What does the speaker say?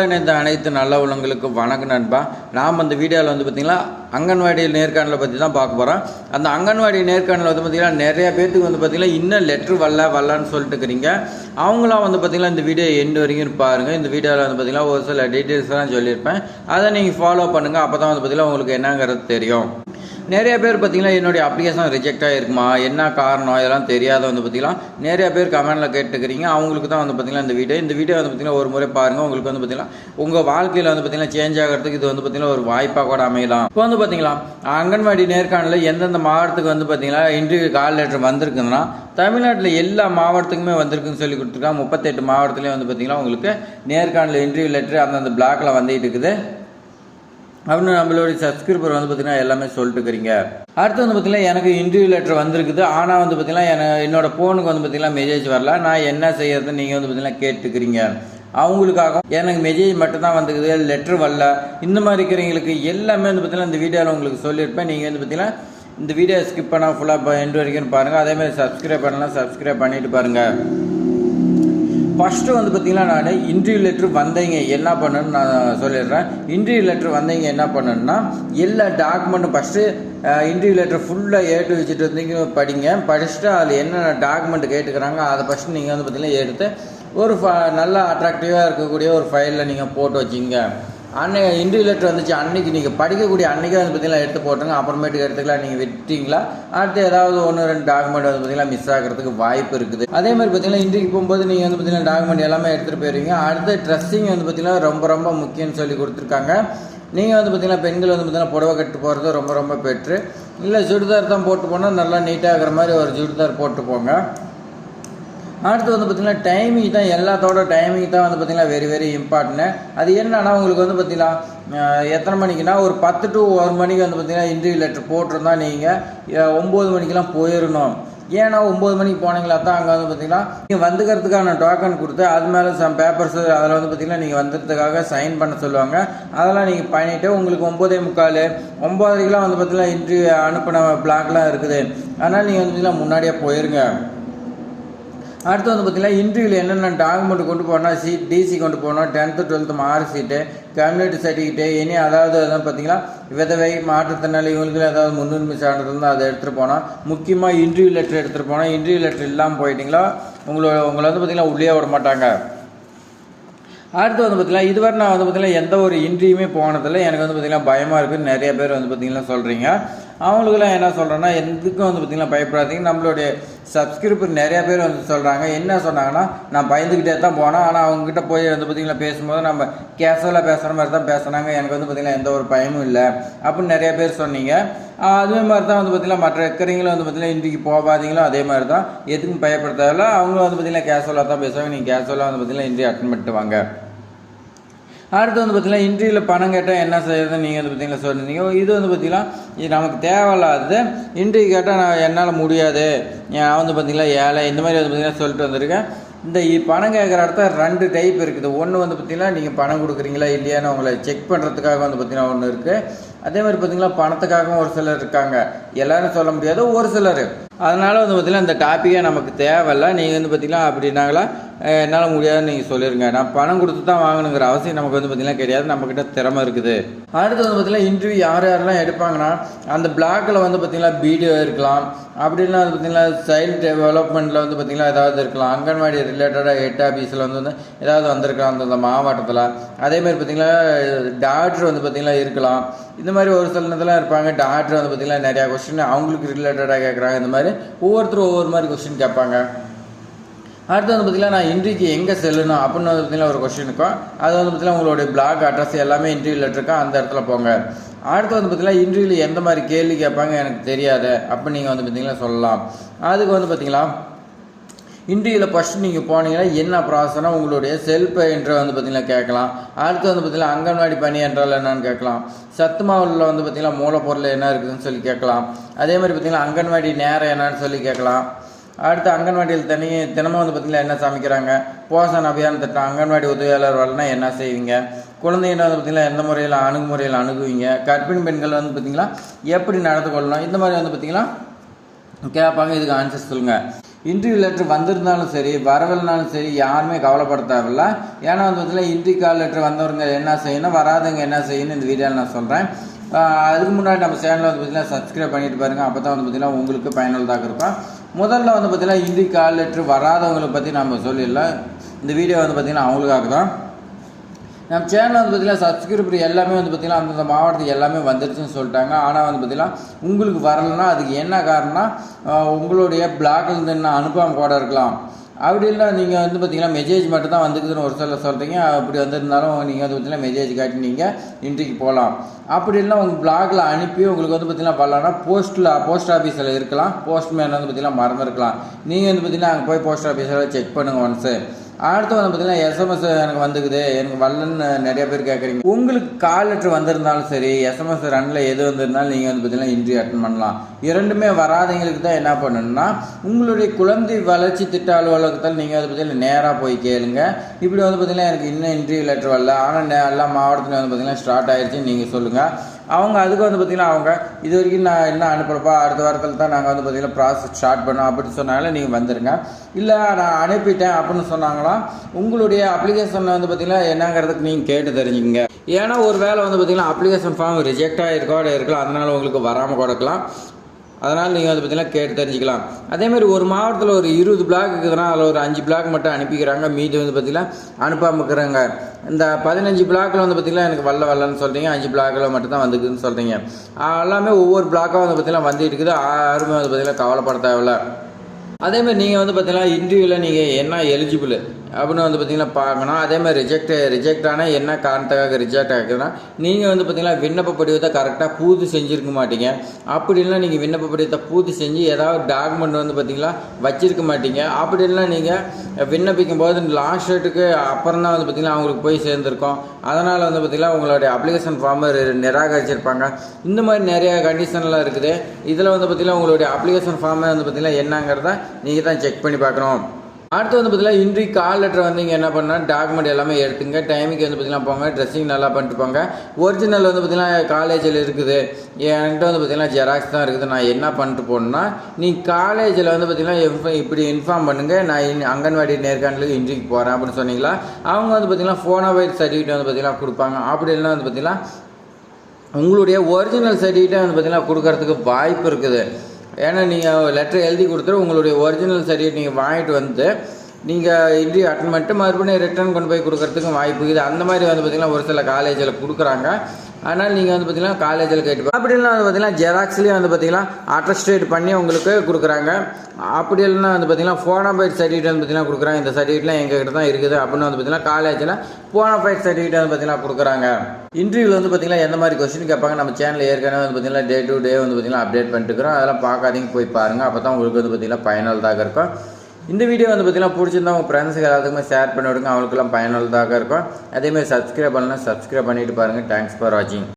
இணைந்த அனைத்து நல்ல உள்ளங்களுக்கு வணக்கம் நண்பா. நாம் அந்த வீடியோவில் வந்து பார்த்திங்கன்னா அங்கன்வாடி நேர்காணலை பற்றி தான் பார்க்க போகிறோம் அந்த அங்கன்வாடி நேர்காணல் வந்து பார்த்திங்கன்னா நிறைய பேர்த்துக்கு வந்து பார்த்திங்கன்னா இன்னும் லெட்ரு வரல வரலான்னு சொல்லிட்டு இருக்கிறீங்க. அவங்களாம் வந்து பார்த்திங்கன்னா இந்த வீடியோ எண்டு வரைக்கும் பாருங்கள் இந்த வீடியோவில் வந்து பார்த்திங்கன்னா ஒரு சில டீட்டெயில்ஸ்லாம் சொல்லியிருப்பேன். அதை நீங்கள் ஃபாலோ பண்ணுங்கள் அப்போ தான் வந்து பார்த்திங்கன்னா உங்களுக்கு என்னங்கிறது தெரியும். நிறைய பேர் பார்த்தீங்கன்னா என்னுடைய அப்ளிகேஷன் ரிஜெக்ட் ஆகிருக்குமா என்ன காரணம்? இதெல்லாம் தெரியாத வந்து பார்த்தீங்கன்னா நிறைய பேர் கமெண்டில் கேட்டுக்கிறீங்க அவங்களுக்கு தான் வந்து பார்த்தீங்கன்னா இந்த வீடியோ. இந்த வீடியோ வந்து பார்த்தீங்கன்னா ஒரு முறை பாருங்கள் உங்களுக்கு வந்து பார்த்தீங்கன்னா உங்கள் வாழ்க்கையில் வந்து பார்த்தீங்கன்னா சேஞ்ச் ஆகிறதுக்கு இது வந்து பார்த்தீங்கன்னா ஒரு வாய்ப்பாக கூட அமையலாம். இப்போ வந்து பார்த்தீங்களா அங்கன்வாடி நேர்காணலில் எந்தெந்த மாவட்டத்துக்கு வந்து பார்த்தீங்கன்னா இன்டர்வியூ கால் லெட்டர் வந்திருக்குதுன்னா தமிழ்நாட்டில் எல்லா மாவட்டத்துக்குமே வந்திருக்குன்னு சொல்லி கொடுத்துருக்காங்க. முப்பத்தெட்டு மாவட்டத்துலேயும் வந்து பார்த்தீங்கன்னா உங்களுக்கு நேர்காணல் இன்டர்வியூ லெட்டர் அந்தந்த பிளாக்கில் வந்துகிட்டு இருக்குது. அப்படின்னு நம்மளுடைய சப்ஸ்கிரைபர் வந்து பார்த்தீங்கன்னா எல்லாமே சொல்லிட்டு இருக்கிறீங்க. அடுத்து வந்து பார்த்தீங்கன்னா எனக்கு இன்டர்வியூ லெட்டர் வந்திருக்குது. ஆனால் வந்து பார்த்தீங்கன்னா எனக்கு என்னோட ஃபோனுக்கு வந்து பார்த்தீங்கன்னா மெசேஜ் வரல. நான் என்ன செய்யறதுன்னு நீங்கள் வந்து பார்த்தீங்கன்னா கேட்டுக்கிறீங்க. அவங்களுக்காக எனக்கு மெசேஜ் மட்டும்தான் வந்துக்குது லெட்டர் வரல. இந்த மாதிரி இருக்கிறவங்களுக்கு எல்லாமே வந்து பார்த்தீங்கன்னா இந்த வீடியோவில் உங்களுக்கு சொல்லியிருப்பேன். நீங்கள் வந்து பார்த்தீங்கன்னா இந்த வீடியோ ஸ்கிப் பண்ணால் ஃபுல்லாக எண்டு வரைக்கும் பாருங்கள் அதேமாதிரி சப்ஸ்கிரைப் பண்ணலாம். சப்ஸ்கிரைப் பண்ணிட்டு பாருங்கள் ஃபஸ்ட்டு வந்து பார்த்திங்கன்னா நான் இன்டர்வியூ லெட்ரு வந்தீங்க என்ன பண்ணணும்னு நான் சொல்லிடுறேன். இன்டர்வியூ லெட்ரு வந்தீங்க என்ன பண்ணணும்னா எல்லா டாக்குமெண்ட்டும் ஃபஸ்ட்டு இன்டர்வியூ லெட்டர் ஃபுல்லாக ஏட்டு வச்சுட்டு வந்தீங்க படிங்க. படிச்சுட்டு அதில் என்னென்ன டாக்குமெண்ட் கேட்டுக்கிறாங்க அதை ஃபஸ்ட்டு நீங்கள் வந்து பார்த்தீங்கன்னா எடுத்து ஒரு ஃப நல்லா அட்ராக்டிவாக இருக்கக்கூடிய ஒரு ஃபைலில் நீங்கள் போட்டு வச்சிங்க. அன்னைக்கு இன்டர்வியூ லெட்டர் வந்துச்சு. அன்னைக்கு நீங்கள் படிக்கக்கூடிய அன்னைக்கே வந்து பார்த்தீங்கன்னா எடுத்து போட்டுருங்க அப்புறமேட்டுக்கு எடுத்துக்கலாம். நீங்கள் விட்டீங்களா? அடுத்து ஏதாவது ஒன்று ரெண்டு டாக்குமெண்ட் வந்து பார்த்தீங்கன்னா மிஸ் ஆகிறதுக்கு வாய்ப்பு இருக்குது. அதே மாதிரி பார்த்தீங்கன்னா இன்றைக்கு போகும்போது நீங்கள் வந்து பார்த்தீங்கன்னா டாக்குமெண்ட் எல்லாமே எடுத்துகிட்டு போயிருவீங்க. அடுத்து ட்ரெஸ்ஸிங் வந்து பார்த்தீங்கன்னா ரொம்ப ரொம்ப முக்கியம்னு சொல்லி கொடுத்துருக்காங்க. நீங்கள் வந்து பார்த்தீங்கன்னா பெண்கள் வந்து பார்த்திங்கன்னா புடவை கட்டு போகிறது ரொம்ப ரொம்ப பெட்ரு. இல்லை சுடிதார் தான் போட்டு போனால் நல்லா நீட்டாக இருக்கிற மாதிரி ஒரு சுடிதார் போட்டு போங்க. அடுத்து வந்து பார்த்திங்கன்னா டைமிங் தான் எல்லாத்தோட டைமிங் தான் வந்து பார்த்திங்கன்னா வெரி வெரி இம்பார்ட்டன்ட் அது என்னன்னா உங்களுக்கு வந்து பார்த்திங்கன்னா எத்தனை மணிக்குன்னா ஒரு பத்து டு ஒரு மணிக்கு வந்து பார்த்திங்கன்னா இன்டர்வியூ லெட்டர் போட்டிருந்தா நீங்கள் ஒம்பது மணிக்கெலாம் போயிடணும் ஏன்னா ஒம்பது மணிக்கு போனீங்களா தான் அங்கே வந்து பார்த்தீங்கன்னா நீங்கள் வந்துக்கிறதுக்கான டோக்கன் கொடுத்து அது மேலே சம் பேப்பர்ஸ் அதில் வந்து பார்த்தீங்கன்னா நீங்கள் வந்துறதுக்காக சைன் பண்ண சொல்லுவாங்க. அதெல்லாம் நீங்கள் பண்ணிவிட்டு உங்களுக்கு ஒம்போதே முக்கால் ஒம்பதரைக்கெலாம் வந்து பார்த்தீங்கன்னா இன்டர்வியூ அனுப்பின பிளாக்லாம் இருக்குது. அதனால் நீங்கள் வந்து பார்த்தீங்கன்னா முன்னாடியே போயிருங்க. அடுத்து வந்து பார்த்தீங்கன்னா இன்டர்வியூவில் என்னென்ன டாக்குமெண்ட் கொண்டு போனால் சீட் டிசி கொண்டு போகணும் tenth twelfth mark sheet community certificate இனி அதாவது அதான் பார்த்தீங்கன்னா விதவை மாற்றுத்திறனாளி இவங்களுக்கு ஏதாவது முன்னுரிமை சான்றிதழ் இருந்தால் அதை எடுத்துகிட்டு போனால் முக்கியமாக இன்டர்வியூ லெட்டர் எடுத்துகிட்டு போனால் இன்டர்வியூ லெட்டர் இல்லாமல் போயிட்டீங்களா உங்களோட உங்களை வந்து பார்த்தீங்கன்னா உள்ளே விட மாட்டாங்க. அடுத்து வந்து பார்த்தீங்கன்னா இதுவரை நான் வந்து பார்த்தீங்கன்னா எந்த ஒரு இன்ட்ரியுமே போனதில்லை. எனக்கு வந்து பார்த்தீங்கன்னா பயமாக இருக்குன்னு நிறைய பேர் வந்து பார்த்தீங்கன்னா சொல்கிறீங்க அவங்களுக்குலாம் என்ன சொல்கிறேன்னா எதுக்கும் வந்து பார்த்தீங்கன்னா பயப்படாதீங்க. நம்மளுடைய சப்ஸ்கிரிப்பர் நிறையா பேர் வந்து சொல்கிறாங்க என்ன சொன்னாங்கன்னா நான் பயந்துக்கிட்டே தான் போனேன். ஆனால் அவங்ககிட்ட போய் வந்து பார்த்திங்கன்னா பேசும்போது நம்ம கேஷுவலாக பேசுகிற மாதிரி தான் பேசுனாங்க. எனக்கு வந்து பார்த்திங்கன்னா எந்த ஒரு பயமும் இல்லை. அப்படின்னு நிறையா பேர் சொன்னீங்க. அதே மாதிரி தான் வந்து பார்த்தீங்கன்னா மற்ற இருக்கிறவங்களும் வந்து பார்த்தீங்கன்னா இன்றைக்கு போகாதீங்களோ? அதே மாதிரி தான். எதுக்கும் பயப்பட தேவையில்ல அவங்களும் வந்து பார்த்தீங்கன்னா கேஷுவலாக தான் பேசுவாங்க. நீங்கள் கேஷுவலாக வந்து பார்த்தீங்கன்னா இன்றைய அட்டன் பண்ணிட்டு வாங்க. அடுத்து வந்து பார்த்தீங்கன்னா இன்ட்ரியில் பணம் கேட்டால் என்ன செய்யறதுன்னு நீங்கள் வந்து பார்த்தீங்கன்னா சொல்லியிருந்தீங்க இது வந்து பார்த்தீங்கன்னா இது நமக்கு தேவையில்லாதது. இன்ட்ரி கேட்டால் நான் என்னால் முடியாது. நான் வந்து பார்த்தீங்கன்னா ஏழை இந்த மாதிரி வந்து பார்த்தீங்கன்னா சொல்லிட்டு வந்திருக்கேன். இந்த பணம் கேட்குற இடத்த ரெண்டு டைப் இருக்குது. ஒன்று வந்து பார்த்தீங்கன்னா நீங்கள் பணம் கொடுக்குறீங்களா இல்லையான்னு உங்களை செக் பண்ணுறதுக்காக வந்து பார்த்தீங்கன்னா ஒன்று இருக்குது அதே மாதிரி பார்த்தீங்கன்னா பணத்துக்காகவும் ஒரு சிலர் இருக்காங்க. எல்லாரும் சொல்ல முடியாது ஒரு சிலர். அதனால் வந்து பார்த்தீங்கன்னா இந்த டாப்பிக்கே நமக்கு தேவையில்ல. நீங்கள் வந்து பார்த்தீங்கன்னா அப்படின்னாங்களா என்னால் முடியாதுன்னு நீங்கள் சொல்லிடுங்க நான் பணம் கொடுத்து தான் வாங்கணுங்கிற அவசியம் நமக்கு வந்து பார்த்திங்கன்னா கிடையாது. நம்மக்கிட்ட திறமை இருக்குது. அடுத்து வந்து பார்த்தீங்கன்னா இன்டர்வியூ யார் யாரெல்லாம் எடுப்பாங்கன்னா அந்த பிளாக்கில் வந்து பார்த்திங்கன்னா பிடிஓ இருக்கலாம். அப்படின்னா வந்து பார்த்தீங்கன்னா சைல்டு டெவலப்மெண்ட்டில் வந்து பார்த்திங்கன்னா ஏதாவது இருக்கலாம். அங்கன்வாடி ரிலேட்டடாக ஹெட் ஆஃபீஸில் வந்து வந்து ஏதாவது வந்திருக்கலாம் அந்தந்த மாவட்டத்தில். அதேமாதிரி பார்த்திங்கன்னா டாக்டர் வந்து பார்த்திங்கன்னா இருக்கலாம். இந்த மாதிரி ஒரு சில நேரத்தில் இருப்பாங்க. டாக்டர் வந்து பார்த்திங்கன்னா நிறையா கொஸ்டின் அவங்களுக்கு ரிலேட்டடாக கேட்குறாங்க இந்த மாதிரி ஒவ்வொருத்தரும் ஒவ்வொரு மாதிரி கொஸ்டின் கேட்பாங்க. அடுத்து வந்து பார்த்திங்கன்னா நான் இன்றைக்கு எங்கே செல்லணும் அப்படின்னு வந்து பார்த்தீங்கன்னா ஒரு கொஸ்டின் இருக்கும். அது வந்து பார்த்தீங்கன்னா உங்களுடைய பிளாக் அட்ரஸ் எல்லாமே இன்டர்வியூ இருக்கா? அந்த இடத்துல போங்க. அடுத்து வந்து பார்த்தீங்கன்னா இன்டர்வியூவில் எந்த மாதிரி கேள்வி கேட்பாங்க எனக்கு தெரியாது. அப்படின்னு நீங்கள் வந்து பார்த்தீங்கன்னா சொல்லலாம். அதுக்கு வந்து பார்த்திங்கன்னா இன்டர்வியூவில் ஃபஸ்ட்டு நீங்கள் போனீங்கன்னா என்ன ப்ராசஸ்னா உங்களுடைய செல்ஃப் என்ற வந்து பார்த்தீங்கன்னா கேட்கலாம். அடுத்து வந்து பார்த்தீங்கன்னா அங்கன்வாடி பணி என்றால் என்னன்னு கேட்கலாம். சத்து மாவுல வந்து பார்த்தீங்கன்னா மூலப்பொருள் என்ன இருக்குதுன்னு சொல்லி கேட்கலாம். அதே மாதிரி பார்த்தீங்கன்னா அங்கன்வாடி நேரம் என்னன்னு சொல்லி கேட்கலாம். அடுத்து அங்கன்வாடியில் தனி தினமும் வந்து பார்த்தீங்கன்னா என்ன சமைக்கிறாங்க? போஷன் அபியான் திட்டம் அங்கன்வாடி உதவியாளர் வரலாம் என்ன செய்வீங்க? குழந்தைகளை வந்து பார்த்தீங்கன்னா எந்த முறையில் அணுகுமுறையில் அணுகுவீங்க? கர்ப்பிணி பெண்கள் வந்து பார்த்தீங்கன்னா எப்படி நடந்து கொள்ளணும்? இந்த மாதிரி வந்து பார்த்தீங்கன்னா கேட்பாங்க. இதுக்கு ஆன்சர் சொல்லுங்கள் இன்டர்வியூ லெட்டர் வந்திருந்தாலும் சரி வரவில்லைனாலும் சரி யாருமே கவலைப்பட தேவையில்ல. ஏன்னா வந்து பார்த்தீங்கன்னா இன்டர்வியூ கால் லெட்டர் வந்தவங்க என்ன செய்யணும் வராதவங்க என்ன செய்யணும் இந்த வீடியோவில் நான் சொல்கிறேன் அதுக்கு முன்னாடி நம்ம சேனலில் வந்து பார்த்தீங்கன்னா சப்ஸ்கிரைப் பண்ணிட்டு பாருங்கள் அப்போ தான் வந்து பார்த்தீங்கன்னா உங்களுக்கு பயனுள்ளதாக இருக்கும். முதல்ல வந்து பார்த்திங்கன்னா இந்தி கால் லெட்ரு வராதவங்களை பற்றி நம்ம சொல்லிடலாம். இந்த வீடியோ வந்து பார்த்திங்கன்னா அவங்களுக்காக தான் நம்ம சேனல் வந்து பார்த்தீங்கன்னா சப்ஸ்கிரைபர் எல்லாமே வந்து பார்த்திங்கன்னா அந்தந்த மாவட்டத்துக்கு எல்லாமே வந்துருச்சுன்னு சொல்லிட்டாங்க. ஆனால் வந்து பார்த்திங்கன்னா உங்களுக்கு வரலைன்னா அதுக்கு என்ன காரணம்னா உங்களுடைய பிளாக்ல இருந்து என்ன அனுப்பாம கூட இருக்கலாம். அப்படி இல்லை நீங்கள் வந்து பார்த்தீங்கன்னா மெசேஜ் மட்டும் தான் வந்துக்குதுன்னு ஒரு சில சொல்கிறீங்க அப்படி வந்திருந்தாலும் நீங்கள் வந்து பார்த்தீங்கன்னா மெசேஜ் காட்டி நீங்கள் இன்றைக்கு போகலாம். அப்படி இல்லை உங்கள் பிளாகில் அனுப்பி உங்களுக்கு வந்து பார்த்தீங்கன்னா வரலான்னா போஸ்ட்டில் போஸ்ட் ஆஃபீஸில் இருக்கலாம். போஸ்ட்மேன் வந்து பார்த்தீங்கன்னா மறந்துருக்கலாம். நீங்கள் வந்து பார்த்தீங்கன்னா அங்கே போய் போஸ்ட் ஆஃபீஸில் செக் பண்ணுங்கள் ஒன்ஸு அடுத்து வந்து பார்த்தீங்கன்னா எஸ்எம்எஸ் எனக்கு வந்துக்குது. எனக்கு வரலன்னு நிறைய பேர் கேட்குறீங்க உங்களுக்கு கால் லெட்டர் வந்திருந்தாலும் சரி எஸ்எம்எஸ் ரன்னில் எது வந்திருந்தாலும் நீங்கள் வந்து பார்த்தீங்கன்னா இன்ட்ரி அட்டன் பண்ணலாம். இரண்டுமே வராதவங்களுக்கு தான் என்ன பண்ணணும்னா உங்களுடைய குழந்தை வளர்ச்சி திட்ட அலுவலகத்தில் நீங்கள் வந்து பார்த்தீங்கன்னா நேராக போய் கேளுங்க. இப்படி வந்து பார்த்தீங்கன்னா எனக்கு இன்னும் இன்டர்வியூ லெட்டர் வரல. ஆனால் எல்லா மாவட்டத்தில் வந்து பார்த்தீங்கன்னா ஸ்டார்ட் ஆயிடுச்சுன்னு நீங்கள் சொல்லுங்கள் அவங்க அதுக்கு வந்து பார்த்தீங்கன்னா அவங்க இது வரைக்கும் நான் என்ன அனுப்புகிறப்பா அடுத்த வாரத்தில் தான் நாங்கள் வந்து பார்த்தீங்கன்னா ப்ராசஸ் ஸ்டார்ட் பண்ணோம் அப்படின்னு சொன்னாலும் நீங்கள் வந்துடுங்க இல்லை நான் அனுப்பிட்டேன் அப்படின்னு சொன்னாங்களா? உங்களுடைய அப்ளிகேஷனில் வந்து பார்த்திங்கன்னா என்னங்கிறதுக்கு நீங்கள் கேட்டு தெரிஞ்சுக்கங்க. ஏன்னா ஒரு வேளை வந்து பார்த்தீங்கன்னா அப்ளிகேஷன் ஃபார்ம் ரிஜெக்ட் ஆகிருக்கோ இருக்கலாம் அதனால் உங்களுக்கு வராமல் கொடுக்கலாம். அதனால் நீங்கள் வந்து பார்த்தீங்கன்னா கேட்டு தெரிஞ்சுக்கலாம். அதேமாதிரி ஒரு மாவட்டத்தில் ஒரு இருபது பிளாக் இருக்குதுன்னா அதில் ஒரு அஞ்சு பிளாக் மட்டும் அனுப்பிக்கிறாங்க. மீதி வந்து பார்த்திங்கன்னா அனுப்பாமல் இருக்கிறாங்க. இந்த பதினஞ்சு பிளாக்கில் வந்து பார்த்தீங்கன்னா எனக்கு வல்ல வல்லன்னு சொல்கிறீங்க அஞ்சு பிளாக்கில் மட்டும்தான் வந்துக்குதுன்னு சொல்கிறீங்க எல்லாமே ஒவ்வொரு பிளாக்காக வந்து பார்த்தீங்கன்னா வந்துட்டு இருக்குது. யாருமே வந்து பார்த்தீங்கன்னா கவலைப்பட தேவையில்ல. அதேமாதிரி நீங்கள் வந்து பார்த்திங்கன்னா இன்டர்வியூவில் நீங்கள் என்ன எலிஜிபிள் அப்படின்னு வந்து பார்த்தீங்கன்னா பார்க்கணும். அதேமாதிரி ரிஜெக்ட் ரிஜெக்ட் ஆனால் என்ன காரணத்துக்காக ரிஜெக்ட் ஆகுதுன்னா நீங்கள் வந்து பார்த்தீங்கன்னா விண்ணப்ப படிவத்தை கரெக்டாக பூர்த்தி செஞ்சுருக்க மாட்டீங்க. அப்படி இல்லைனா நீங்கள் விண்ணப்ப படிவத்தை பூர்த்தி செஞ்சு ஏதாவது டாக்குமெண்ட் வந்து பார்த்தீங்கன்னா வச்சுருக்க மாட்டீங்க. அப்படி இல்லைனா நீங்கள் விண்ணப்பிக்கும் போது லாஸ்ட் டேட்டுக்கு அப்புறம் தான் வந்து பார்த்தீங்கன்னா அவங்களுக்கு போய் சேர்ந்துருக்கோம். அதனால் வந்து பார்த்தீங்கன்னா உங்களுடைய அப்ளிகேஷன் ஃபார்மை நிராகரிச்சிருப்பாங்க. இந்த மாதிரி நிறையா கண்டிஷன்லாம் இருக்குது. இதில் வந்து பார்த்தீங்கன்னா உங்களுடைய அப்ளிகேஷன் ஃபார்மை வந்து பார்த்தீங்கன்னா என்னங்கிறத நீங்கள் தான் செக் பண்ணி பார்க்கணும். அடுத்து வந்து பார்த்தீங்கன்னா இன்றைக்கு கால் லெட்டர் வந்து இங்கே என்ன பண்ணால் டாக்குமெண்ட் எல்லாமே எடுத்துங்க. டைமுக்கு வந்து பார்த்தீங்கன்னா போங்க. ட்ரெஸ்ஸிங் நல்லா பண்ணிட்டு போங்க. ஒரிஜினல் வந்து பார்த்தீங்கன்னா காலேஜில் இருக்குது. என்கிட்ட வந்து பார்த்தீங்கன்னா ஜெராக்ஸ் தான் இருக்குது. நான் என்ன பண்ணிட்டு போகணுன்னா நீ காலேஜில் வந்து பார்த்தீங்கன்னா இப்படி இன்ஃபார்ம் பண்ணுங்கள் நான் இன் அங்கன்வாடி நேர்காணலுக்கு இன்றைக்கு போகிறேன் அப்படின்னு சொன்னீங்களா? அவங்க வந்து பார்த்தீங்கன்னா ஃபோனோவைட் சர்டிஃபிகேட் வந்து பார்த்தீங்கன்னா கொடுப்பாங்க. அப்படி இல்லைன்னா வந்து பார்த்தீங்கன்னா உங்களுடைய ஒரிஜினல் சர்டிஃபிகேட்டை வந்து பார்த்தீங்கன்னா கொடுக்கறதுக்கு வாய்ப்பு இருக்குது. ஏன்னா நீங்கள் லெட்டர் எழுதி கொடுத்துட்டு உங்களுடைய ஒரிஜினல் சர்டிஃபிகேட் நீங்கள் வாங்கிட்டு வந்து நீங்கள் இன்டர்வியூ அட்டன் பண்ணிட்டு மறுபடியும் ரிட்டர்ன் கொண்டு போய் கொடுக்குறதுக்கும் வாய்ப்பு இது அந்த மாதிரி வந்து பார்த்தீங்கன்னா ஒரு சில காலேஜில் கொடுக்குறாங்க. அதனால் நீங்கள் வந்து பார்த்தீங்கன்னா காலேஜில் கேட்டு அப்படி இல்லைனா வந்து பார்த்தீங்கன்னா ஜெராக்ஸ்லேயே வந்து பார்த்தீங்கன்னா அட்டஸ்டேட் பண்ணி உங்களுக்கு கொடுக்குறாங்க அப்படி இல்லைன்னா வந்து பார்த்தீங்கன்னா ஃபோனோபைட் சர்டிஃபிகேட் வந்து பார்த்தீங்கன்னா கொடுக்குறாங்க இந்த சர்டிஃபிகேட்லாம் எங்ககிட்ட தான் இருக்குது அப்படின்னு வந்து பார்த்தீங்கன்னா காலேஜில் ஃபோனோபைட் சர்டிஃபிகேட் வந்து பார்த்தீங்கன்னா கொடுக்குறாங்க இன்டர்வியூவில் வந்து பார்த்தீங்கன்னா எந்த மாதிரி கொஸ்டின் கேட்பாங்க நம்ம சேனல் ஏற்கனவே வந்து பார்த்தீங்கன்னா டே டு டே வந்து பார்த்தீங்கன்னா அப்டேட் பண்ணிட்டுருக்கிறோம் அதெல்லாம் பார்க்காதீங்க போய் பாருங்கள் அப்போ தான் உங்களுக்கு வந்து பார்த்தீங்கன்னா பயனுள்ளதாக இருக்கும் இந்த வீடியோ வந்து பார்த்தீங்கன்னா பிடிச்சிருந்தா உங்கள் ஃப்ரெண்ட்ஸுக்கு எல்லாத்துக்குமே ஷேர் பண்ணி விடுங்க. அவங்களுக்குலாம் பயனுள்ளதாக இருக்கும். அதேமாதிரி சப்ஸ்கிரைப் பண்ணலாம் சப்ஸ்கிரைப் பண்ணிட்டு பாருங்கள் தேங்க்ஸ் ஃபார் வாட்சிங்